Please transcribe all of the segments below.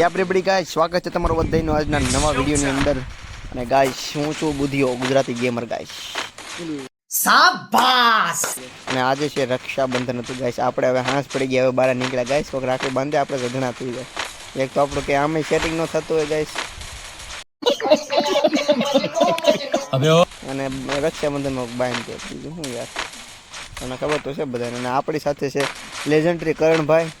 યા બ્રેબડી ગાય સ્વાગત છે તમારું બધાનો આજના નવા વિડીયોની અંદર અને ગાય શું છું બુદ્ધિઓ ગુજરાતી ગેમર ગાય શાબાશ અને આજે છે રક્ષાબંધન હતું ગાય આપણે હવે હાંસ પડી ગયા હવે બહાર નીકળ્યા ગાય કોઈક રાખડી બાંધે આપણે ઝઘણા થઈ જાય એક તો આપણું કે આમે સેટિંગ નો થતું હોય ગાય અને રક્ષાબંધન નો બાઈન કે બીજું શું યાર તમને ખબર તો છે બધાને અને આપણી સાથે છે લેજન્ડરી કરણભાઈ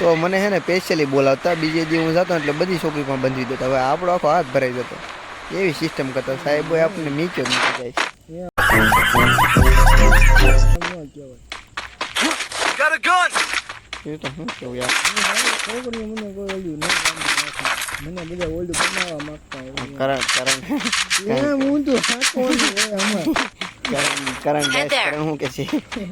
તો મને છે ને સ્પેશિયલી બોલાવતા બીજે દી હું જતો એટલે બધી છોકરી પણ બંધી દેતા હવે આપણો આખો હાથ ભરાઈ જતો એવી સિસ્ટમ કરતા સાહેબ આપણને નીચે મૂકી જાય કરંટ કરંટ કારણ કારણ હું કે છે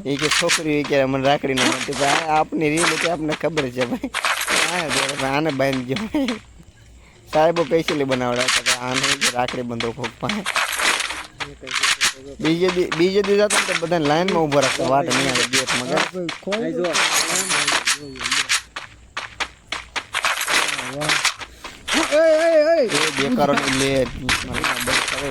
એ કે છોકરી કે મને રાખડી ના મળતી આપની રીલ કે આપને ખબર છે ભાઈ આને બાંધી ગયો ભાઈ સાહેબો પેસેલી બનાવડાવતા આને રાખડી બંધો ખોક પાસે બીજે દી બીજે દી જતા તો બધા લાઈનમાં ઊભા રાખતા વાત નહીં આવે ગેટ મગર બેકારો લે કરે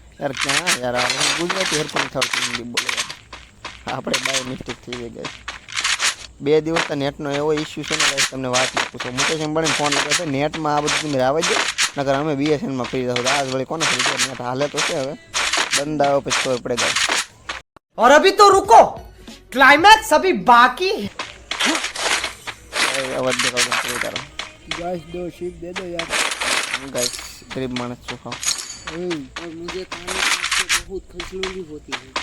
યાર ક્યાં યાર ગુજરાતી હેરફોન થાવતું હિન્દી બોલે આપણે બાય મિસ્ટેક થઈ ગઈ ગઈ બે દિવસ તો નેટનો એવો ઇસ્યુ છે ને ગાઈસ તમને વાત ન પૂછો મુકેશ અંબાણી ફોન લગાવ્યો છે નેટમાં આ બધું તમે આવે છે નકર અમે બીએસએનમાં ફરી જશું આજ વળી કોને ફરી જાય નેટ હાલે તો છે હવે બંધ આવ્યો પછી ખબર પડે ગાઈસ ઓર અભી તો रुको क्लाइमैक्स अभी બાકી અવાજ દેખાવ ગાઈસ દો શીખ દે દો યાર ગાઈસ ગરીબ માણસ છું ખાવ हम्म। और मुझे कान से बहुत खुशी होती है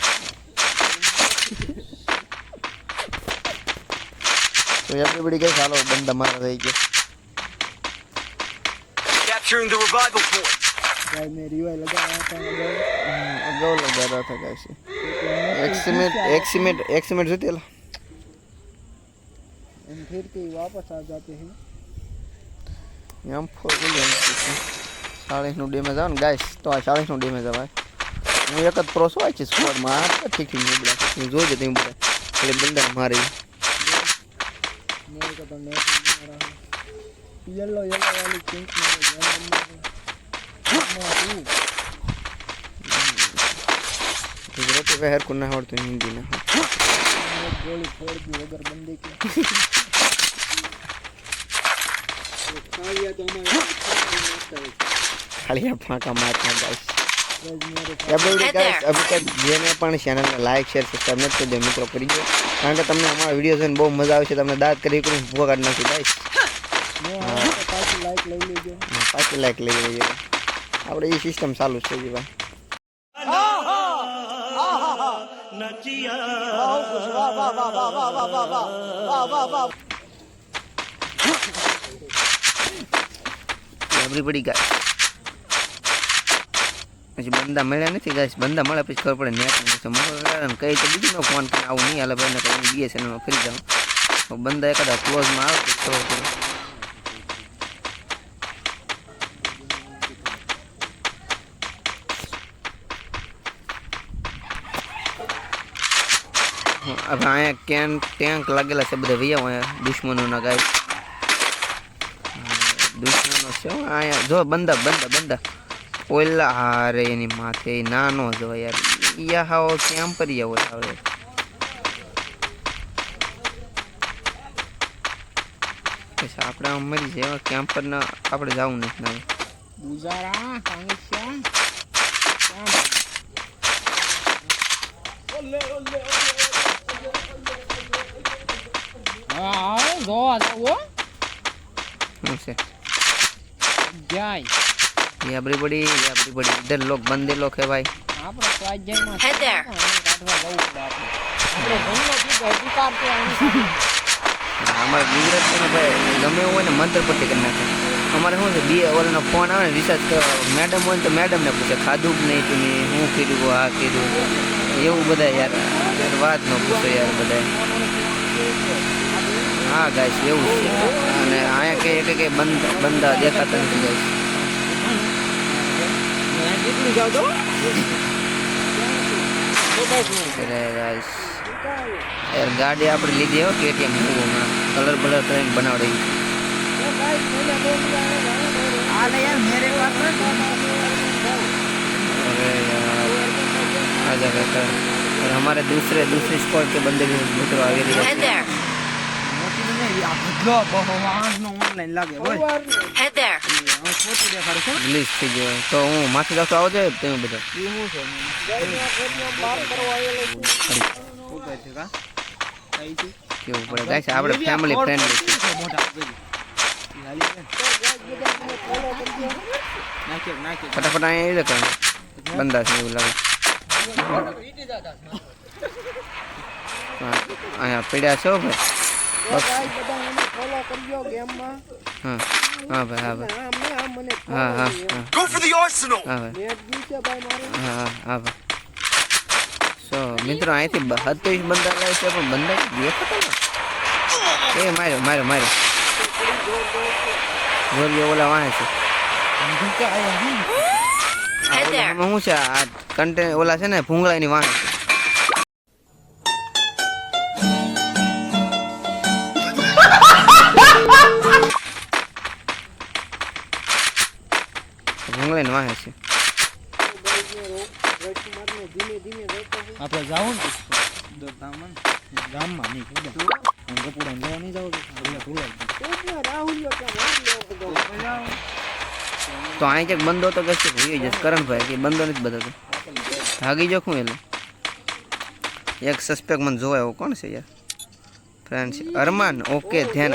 તો આપણે પડી ગઈ ચાલો બંધ તમારા થઈ ગયો capturing the revival point guys मैं रिवाइव लगाया था अगाउ लगा रहा था गाइस एक्सीमेट एक्सीमेट एक्सीमेट जोते ला हम फिर के वापस आ जाते हैं हम फोर लेंगे ચાલીસનું ડેમેજ આવે ને ગાઈસ તો આ ચાલીસનું ડેમેજ આવે હું એક જ પ્રોસ હોય છે સ્કોડમાં ઠીક છે બધા જોઈ જતી બધા એટલે બંદર મારી યેલો યેલો વાલી પિંક ગુજરાતી વહેર को ના આવડતું હિન્દી ના ગોળી ફોડ દી વગર બંદી કે ખાલિયા તો અમારે ખાલી ફાંકા મારતા ગાઈસ જેને પણ ચેનલને લાઈક શેર સબસ્ક્રાઈબ નથી કરી દે મિત્રો કરી દો કારણ કે તમને અમારા વિડીયો જોઈને બહુ મજા આવશે તમને દાંત કરી કરી ભૂખા કાઢ નાખી ગાઈસ પાછી લાઈક લઈ લેજો આપણે એ સિસ્ટમ ચાલુ છે ભાઈ everybody guys પછી બંદા મળ્યા નથી ગાઈશ બંદા મળે પછી ખબર પડે નેટ મળે કહી તો બીજું ફોન કરીને આવું નહીં હાલે ભાઈ ને કહી બીએસએનએલમાં ફરી જાઉં બંદા એકાદા ક્લોઝમાં આવે તો ખબર પડે હવે અહીંયા કેન ટેન્ક લાગેલા છે બધા વૈયા અહીંયા દુશ્મનોના ગાય દુશ્મનો છે અહીંયા જો બંદા બંદા બંદા ઓલ આરે એની માથે નાનો જો યાર યહા ઓ કેમ્પર યો આવે કેસા આપણે મરી જે કેમ્પર ના આપણે જાવ નથી ના મુજારા કાંઈ શું ઓલે ઓલે ઓલે હા જો આવો ઓસે ગાય ये अपनी बड़ी ये अपनी बड़ी इधर लोग बंदे लोग है भाई આપણે હે ધેર કાઢવા જવું છે અમારે ગુજરાતમાં ભાઈ ગમે એવું હોય ને મંત્ર પટ્ટી કરી નાખે અમારે શું છે બે ઓલનો ફોન આવે ને રિસર્ચ મેડમ હોય ને તો મેડમને પૂછે ખાધું જ નહીં તમે શું કર્યું આ કર્યું એવું બધા યાર વાત ન પૂછો યાર બધા હા ગાય એવું છે અને અહીંયા કે કે બંધા દેખાતા નથી ગાઈશ कितनी जाओ तो ગાડી આપણે લીધી હો કેટીએમ હું કલર બલર કરીને બનાવડી અરે और हमारे दूसरे दूसरे स्पॉट के बंदे भी मित्र आगे नहीं भगवान नो ऑनलाइन लागे રિલીઝ થઈ ગયો તો હું માથે જાવ આવો છે તમે બધા કેવું પડે ગાય છે આપણે ફેમિલી ફ્રેન્ડ ફટાફટ અહીંયા એ લોકો બંધા છે એવું લાગે અહીંયા પીડ્યા છો ભાઈ ફોલો કરજો ગેમમાં હા હા ભાઈ હા ભાઈ હા હા હા હા હા મિત્રો અહીંથી બહત્તરીસ બંદર લાવે છે પણ બંદર દેખાતો ને એ માર્યો માર્યો માર્યો જોઈએ ઓલા વાંચે છે શું છે આ કન્ટેન ઓલા છે ને ભૂંગળાની વાંચે છે तो उनका पूरा अंदर तो राहुल तो आए जब करण भाई के बंद नहीं बता के भागी जो खुले एक सस्पेक्ट मन जो है वो कौन से यार फ्रेंड्स अरमान ओके ध्यान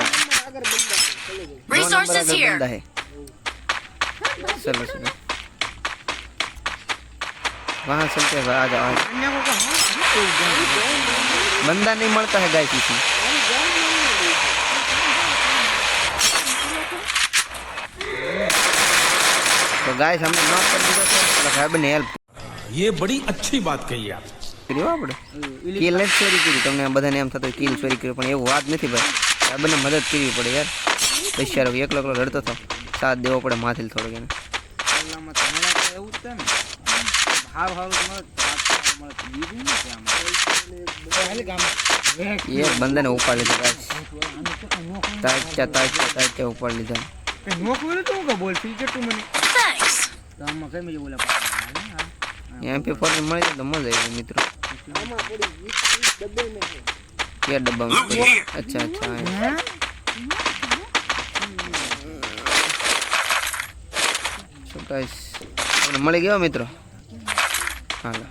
रिसोर्सेस हियर चलो चलो वहाँ चलते हैं आ जाओ बंदा नहीं मरता है गाय किसी तो गाय हमने नॉक कर दिया तो साहब ने हेल्प ये बड़ी अच्छी बात कही आप કર્યો આપણે કિલ નથી ચોરી કરી તમને બધાને એમ થતું કિલ ચોરી કર્યો પણ એવું વાત નથી ભાઈ સાહેબને મદદ કરવી પડે યાર પૈસા એકલો એકલો લડતો હતો સાથ દેવો પડે માથે થોડોક એને પલ્લામાં તો એવું જ છે ને હાર હારું મળે એક બંદાને ઉપાડી લીધો તાચ્યા તાચ્યા તાચ્યા ઉપાડી લીધો નોકરી તો કે બોલ ફીચર તું મને ગામમાં કઈ મજા બોલા એમ પે ફોર મળી જાય તો મજા આવી મિત્રો કે ડબ્બામાં અચ્છા અચ્છા ટાઈસ આપણે મળી ગયો મિત્રો હાલો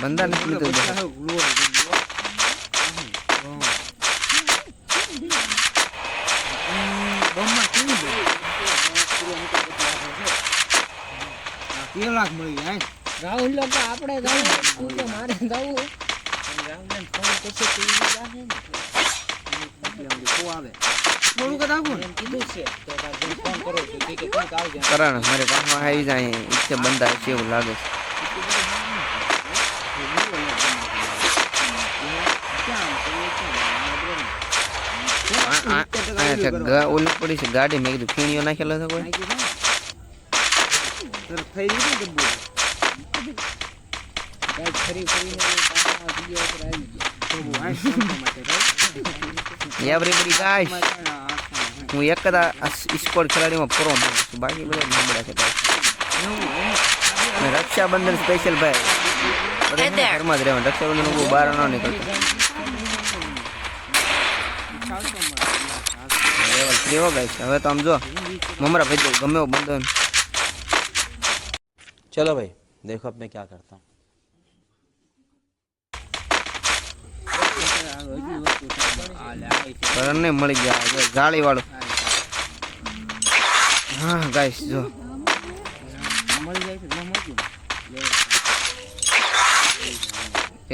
બંદા નથી લીધું Vamos aqui, બે લાખ મળી જાય રાહુલ લોકો આપણે જવું તું તો મારે જવું રાહુલ ફોન કરશે આવે કીધું છે તો કરો તો કે કે કોણ મારે પાસમાં આવી જાય ઈચ્છે બંધા છે એવું લાગે ઓલું પડી છે ગાડી મેં કીધું ખીણીઓ નાખેલો છે કોઈ એવરીબડી ગાઈસ હું એક જ ખેલાડીમાં પ્રો માનું છું બાકી બધા નબળા છે રક્ષાબંધન સ્પેશિયલ ભાઈ ઘરમાં જ રહેવાનું રક્ષાબંધન બહુ બહાર ન નીકળતું લેવો હવે તો આમ જો મમરા ભાઈ ગમે એવું બંધન चलो भाई देखो अब मैं क्या करता हूँ કરણને મળી ગયા છે જાળી વાળો હા ગાઈસ જો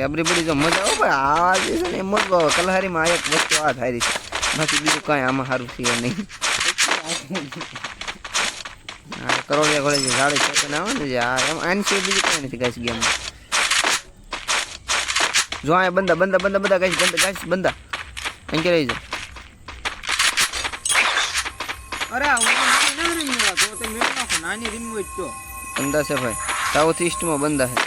એબરી બધી જો મજા આવે ભાઈ આવા જે છે ને મત ભાવે કલહારીમાં એક વસ્તુ આ થાય છે બાકી બીજું કાંઈ આમાં સારું છે નહીં કરોડિયા કોલેજ સાડી ચેતન આવવાનું છે આ એમ આની સિવાય બીજું નથી ગાઈશ ગેમ જો આ બંધા બંદા બંદા બધા ગાઈશ બંદા ગાઈશ બંદા અંકે રહી જાય અરે નાની રીમ જ તો બંદા છે ભાઈ સાઉથ ઈસ્ટમાં બંદા છે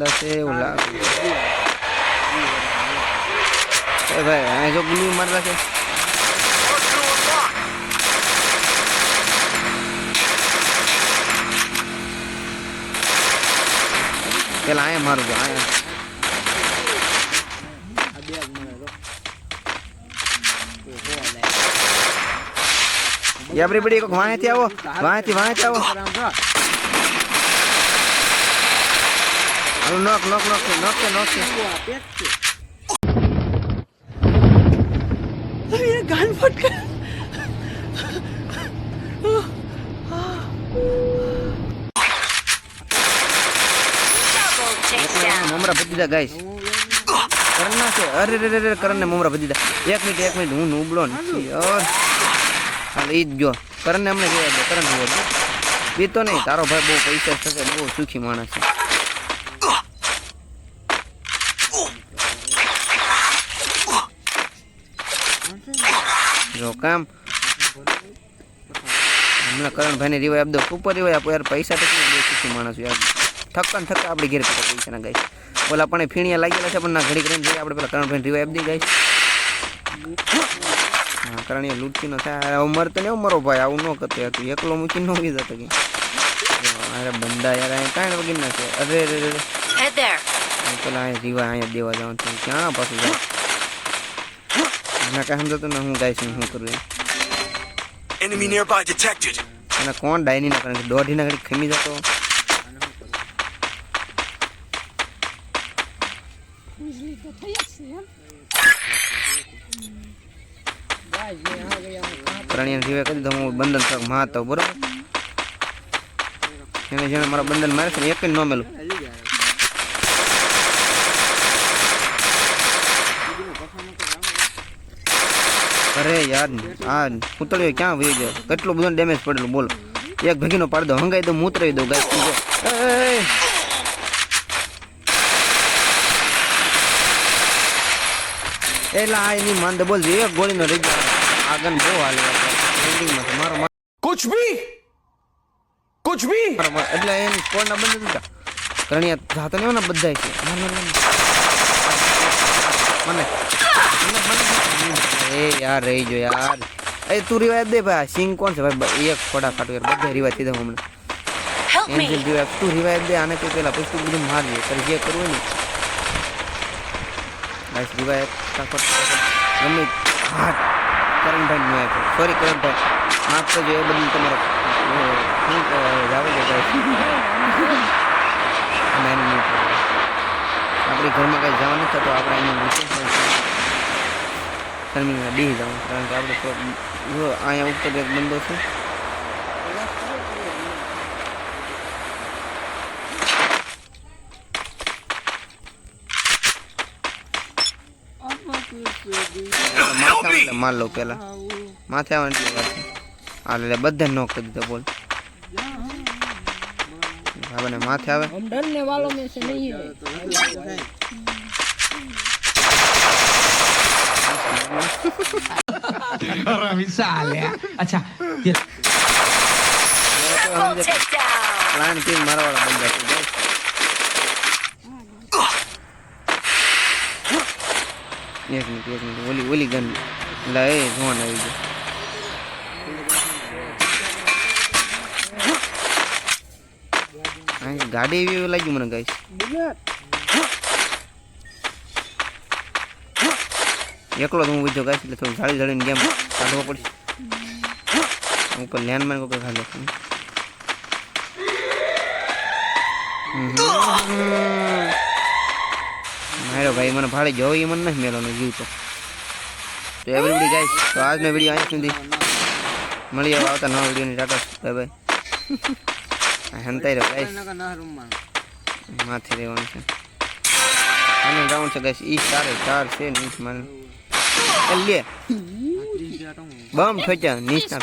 अंदर से हाँ, जो गुली मर रहे लाए मर जाए एवरीबडी को घुमाए थे वो घुमाए थे घुमाए थे वो Knock, knock, knock, knock, knock, knock. અરે ગાન ફટકે મમરા ભજીદા ગાઈસ કરણ છે અરે રે રે કરણ ને મમરા ભજીદા એક મિનિટ એક મિનિટ હું નુબલો ને યાર હાલ ઈ જ ગયો કરણ અમને કહેવાય કરણ જોવા દે પીતો નહીં તારો ભાઈ બહુ પૈસા થશે બહુ સુખી માણસ છે રોકામ મે કરણ ભાઈ ને રિવાઇવ દો સુપર રિવાઇવ આ પ્યાર પૈસા તો લે છે માણસ યાર થકન થક આપણે ઘરે તો જઈશું ને ગાઈસ બોલા પણ ફીણીયા લાગેલા છે પણ ના ઘડી કને જઈએ આપણે પેલા કરણ ભાઈ ને રિવાઇવ દી ગાઈસ આ કરણ ને લૂટ્યું ન થા આ મરત ન્યો મરો ભાઈ આવું ન કરતા એકલો મૂકી ન હોઈ જાત કી અરે બંદા યાર આ કાઈ ન ગિન ન શકે અરે રે રે પેલા અહીંયા જીવા અહીંયા દેવા જવાનું છું ક્યાં પાછું જાય એના કાંઈ સમજાતું ને હું ગાય છું શું કરું એનિમી નિયરબાય ડિટેક્ટેડ અને કોણ ડાયની ના કરે દોઢી ના ઘડી ખમી જતો પ્રાણીને જીવે કરી દઉં હું બંધન માં હતો બરોબર એને જેને મારા બંધન મારે છે એક જ ન મેલું અરે યાર આ પૂતળીઓ ક્યાં વહી ગયો કેટલો બધો ડેમેજ પડેલો બોલ એક ભેગીનો પાડ હંગાઈ દો મૂતરાવી દો ગાય એલા આ એની માંદ બોલ એક ગોળીનો રહી ગયો આગળ બહુ હાલે મારો કુછ ભી કુછ ભી એટલે એમ કોણ ના બંધ દીધા કરણિયા જાતો ને બધા મને अरे यार रही जो यार अरे तू रिवायत दे भाई सिंह कौन सा भाई एक फटाफट कर બધા રિવાયત દે હમણાં એન્જલ રિવાયત તું રિવાયત દે આને તે પેલા પછી તું બધું મારજે તારે જે કરવું ને બસ રિવાયત ફટાફટ ગમે હા કરણ ભાઈ નો આપ્યો સોરી કરણ ભાઈ માફ કરજો એ બધું તમારો શું જાવે છે ભાઈ આપણી ઘરમાં કાંઈ જવાનું થતું આપણે એનું વિશેષ ટર્મિનલ બેસી જવું કારણ કે આપણે જો અહીંયા ઉપર એક બંદો છે માલ લો પેલા માથે આવે એટલે વાત હાલ એટલે બધા નો કરી દીધો બોલ આપણને માથે આવે ડરને વાળો મેં નહીં Ora mi sale, eh. Accia. Ah, Tira. Lanti mara wala Yes, ni, yes, ni. Wali, wali gan. Lae, semua nak ikut. Gade view lagi mana guys? Bulat. एक बीजो झाड़ी झाड़ी गेम का पड़ी ध्यान को खाने मेरे भाई मैंने भाड़े जो ये मन नहीं मेरे ने जीव तो तो एवरीबडी गाइस तो आज मैं वीडियो आई सुधी मिली आओ तो ना वीडियो ने टाटा बाय बाय हंता रे गाइस माथे रे वन से हम डाउन से गाइस ई सारे चार से नीचे मान લે બમ ઠોચા નીચના